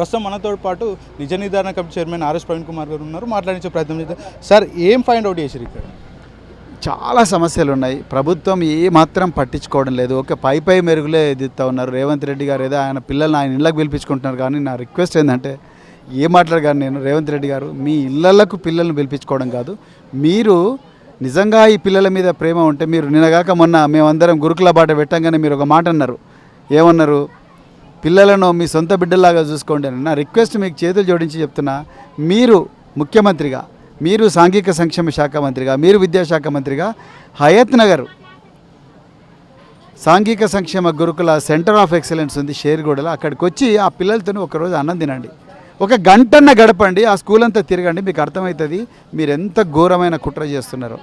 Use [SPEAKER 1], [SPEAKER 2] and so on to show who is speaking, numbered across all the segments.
[SPEAKER 1] ప్రస్తుతం మనతో పాటు నిజ నిర్ధారణ committee chairman RS Praveen Kumar గారు ఉన్నారు. మాట్లాడించే ప్రయత్నం చేద్దాం. సార్ ఏం ఫైండ్ అవుట్ చేశారు ఇక్కడ?
[SPEAKER 2] చాలా సమస్యలు ఉన్నాయి. ప్రభుత్వం ఏ మాత్రం పట్టించుకోవడం లేదు. ఒక పై పై మెరుగులే ఎదుగుతూ ఉన్నారు. రేవంత్ రెడ్డి గారు ఏదో ఆయన పిల్లల్ని ఆయన ఇళ్ళకి పిలిపించుకుంటున్నారు. కానీ నా రిక్వెస్ట్ ఏంటంటే ఏ మాట్లాడగాను నేను రేవంత్ రెడ్డి గారు మీ ఇళ్ళకు పిల్లల్ని పిలిపించుకోవడం కాదు. మీరు నిజంగా ఈ పిల్లల మీద ప్రేమ ఉంటే మీరు నిన్నగాక మొన్న మేమందరం గురుకుల బాట పెట్టంగానే మీరు ఒక మాట అన్నారు. ఏమన్నారు? పిల్లలను మీ సొంత బిడ్డలాగా చూసుకోండి అని నా రిక్వెస్ట్ మీకు చేతులు జోడించి చెప్తున్నా. మీరు ముఖ్యమంత్రిగా మీరు సాంఘిక సంక్షేమ శాఖ మంత్రిగా మీరు విద్యాశాఖ మంత్రిగా హయత్ నగర్ సాంఘిక సంక్షేమ గురుకుల సెంటర్ ఆఫ్ ఎక్సలెన్స్ ఉంది షేర్గూడలో. అక్కడికి వచ్చి ఆ పిల్లలతో ఒకరోజు అన్నం తినండి. ఒక గంటన్న గడపండి ఆ స్కూల్ అంతా తిరగండి మీకు అర్థమవుతుంది మీరు ఎంత ఘోరమైన కుట్ర చేస్తున్నారో.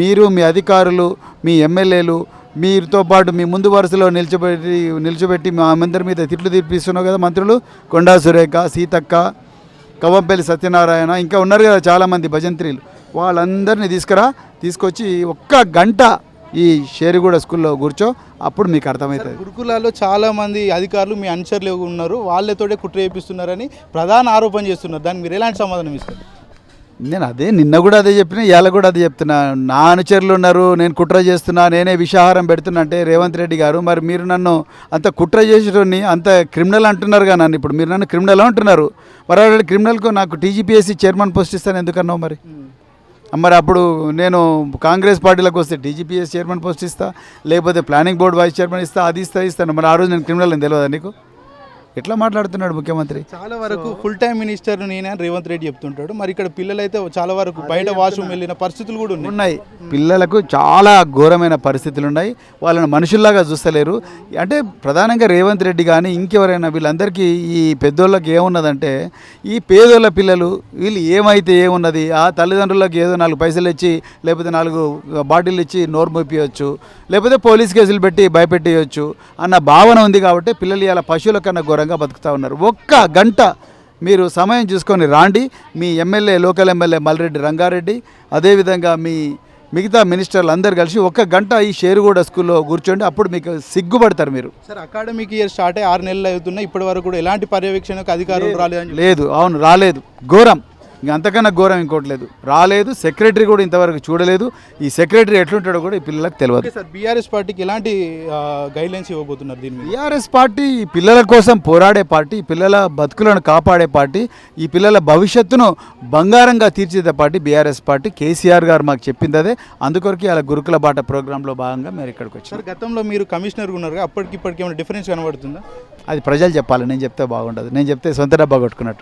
[SPEAKER 2] మీరు మీ అధికారులు మీ ఎమ్మెల్యేలు మీతో పాటు మీ ముందు వరుసలో నిలిచిపెట్టి నిల్చోబెట్టి మా అందరి మీద తిట్లు తీర్పిస్తున్నావు కదా మంత్రులు. కొండా సురేఖ సీతక్క కవ్వంపల్లి సత్యనారాయణ ఇంకా ఉన్నారు కదా చాలామంది భజంత్రీలు. వాళ్ళందరినీ తీసుకురా తీసుకొచ్చి ఒక్క గంట ఈ షేరుగూడ స్కూల్లో కూర్చో అప్పుడు మీకు అర్థమవుతుంది.
[SPEAKER 1] గురుకులాల్లో చాలామంది అధికారులు మీ అనుచరులు ఉన్నారు వాళ్ళతోటే కుట్ర చేపిస్తున్నారని ప్రధాన ఆరోపణ చేస్తున్నారు. దానికి మీరు ఎలాంటి సమాధానం ఇస్తారు?
[SPEAKER 2] నేను అదే నిన్న కూడా అదే చెప్పిన ఇవాళ కూడా అదే చెప్తున్నా. నా అనుచరులు ఉన్నారు నేను కుట్ర చేస్తున్నా నేనే విషాహారం పెడుతున్నా అంటే రేవంత్ రెడ్డి గారు మరి మీరు నన్ను అంత కుట్ర చేసేటోని అంత క్రిమినల్ అంటున్నారు కదా నన్ను ఇప్పుడు మీరు నన్ను క్రిమినల్ అంటున్నారు. మరి అలాంటి క్రిమినల్కు నాకు టీజీపీఎస్సీ చైర్మన్ పోస్ట్ ఇస్తాను ఎందుకన్నావు మరి? మరి అప్పుడు నేను కాంగ్రెస్ పార్టీలోకి వస్తే టీజీపీఎస్ చైర్మన్ పోస్ట్ ఇస్తా లేకపోతే ప్లానింగ్ బోర్డు వైస్ చైర్మన్ ఇస్తా అది ఇస్తా ఇస్తాను. మరి ఆ రోజు నేను క్రిమినల్ అని తెలియదా నీకు? ఎట్లా మాట్లాడుతున్నాడు ముఖ్యమంత్రి?
[SPEAKER 1] చాలా వరకు ఫుల్ టైం మినిస్టర్ నేనే అని రేవంత్ రెడ్డి చెప్తుంటాడు. మరి ఇక్కడ పిల్లలు అయితే చాలా వరకు బయట వాష్రూమ్ వెళ్ళిన పరిస్థితులు కూడా ఉన్నాయి.
[SPEAKER 2] ఉన్నాయి. పిల్లలకు చాలా ఘోరమైన పరిస్థితులు ఉన్నాయి. వాళ్ళని మనుషుల్లాగా చూస్తలేరు. అంటే ప్రధానంగా రేవంత్ రెడ్డి కానీ ఇంకెవరైనా వీళ్ళందరికీ ఈ పెద్దోళ్ళకి ఏమున్నదంటే ఈ పేదోళ్ళ పిల్లలు వీళ్ళు ఏమైతే ఏమున్నది ఆ తల్లిదండ్రులకు ఏదో నాలుగు పైసలు ఇచ్చి లేకపోతే నాలుగు బాటిల్ ఇచ్చి నోరు మోపియవచ్చు లేకపోతే పోలీస్ కేసులు పెట్టి భయపెట్టేయచ్చు అన్న భావన ఉంది కాబట్టి పిల్లలు ఇలా పశువుల కన్నా ఘోరంగా బతుకుతూ ఉన్నారు. ఒక్క గంట మీరు సమయం చూసుకొని రాండి. మీ MLA local MLA Malreddy Rangareddy అదేవిధంగా మీ మిగతా మినిస్టర్లు అందరు కలిసి ఒక్క గంట ఈ షేరుగూడ స్కూల్లో కూర్చోండి. అప్పుడు మీకు సిగ్గుపడతారు మీరు.
[SPEAKER 1] సార్ అకాడమిక్ ఇయర్ స్టార్ట్ అయ్యి ఆరు నెలలు అవుతున్నాయి. ఇప్పటి వరకు కూడా ఎలాంటి పర్యవేక్షణకు అధికారులు రాలేదని
[SPEAKER 2] లేదు అవును రాలేదు. ఘోరం. ఇంక అంతకన్నా ఘోరం ఇంకోటి లేదు. రాలేదు సెక్రటరీ కూడా ఇంతవరకు చూడలేదు. ఈ సెక్రటరీ ఎట్లుంటాడో కూడా ఈ పిల్లలకు తెలియదు
[SPEAKER 1] సార్ బీఆర్ఎస్ పార్టీకి ఎలాంటి గైడ్ లైన్స్ ఇవ్వబోతున్నారు దీని మీద?
[SPEAKER 2] టీఆర్ఎస్ పార్టీ ఈ పిల్లల కోసం పోరాడే పార్టీ పిల్లల బతుకులను కాపాడే పార్టీ ఈ పిల్లల భవిష్యత్తును బంగారంగా తీర్చిదే పార్టీ బీఆర్ఎస్ పార్టీ. కేసీఆర్ గారు మాకు చెప్పింది అదే. అందుకొరకు అలా గురుకుల బాట ప్రోగ్రాంలో భాగంగా మేము ఇక్కడికి వచ్చాం
[SPEAKER 1] సార్ గతంలో మీరు కమిషనర్ ఉన్నారు అప్పటికి ఇప్పటికి ఏమైనా డిఫరెన్స్ కనబడుతుందా?
[SPEAKER 2] అది ప్రజలు చెప్పాలి. నేను చెప్తే బాగుండదు. నేను చెప్తే సొంత డబ్బా కొట్టుకున్నట్టు.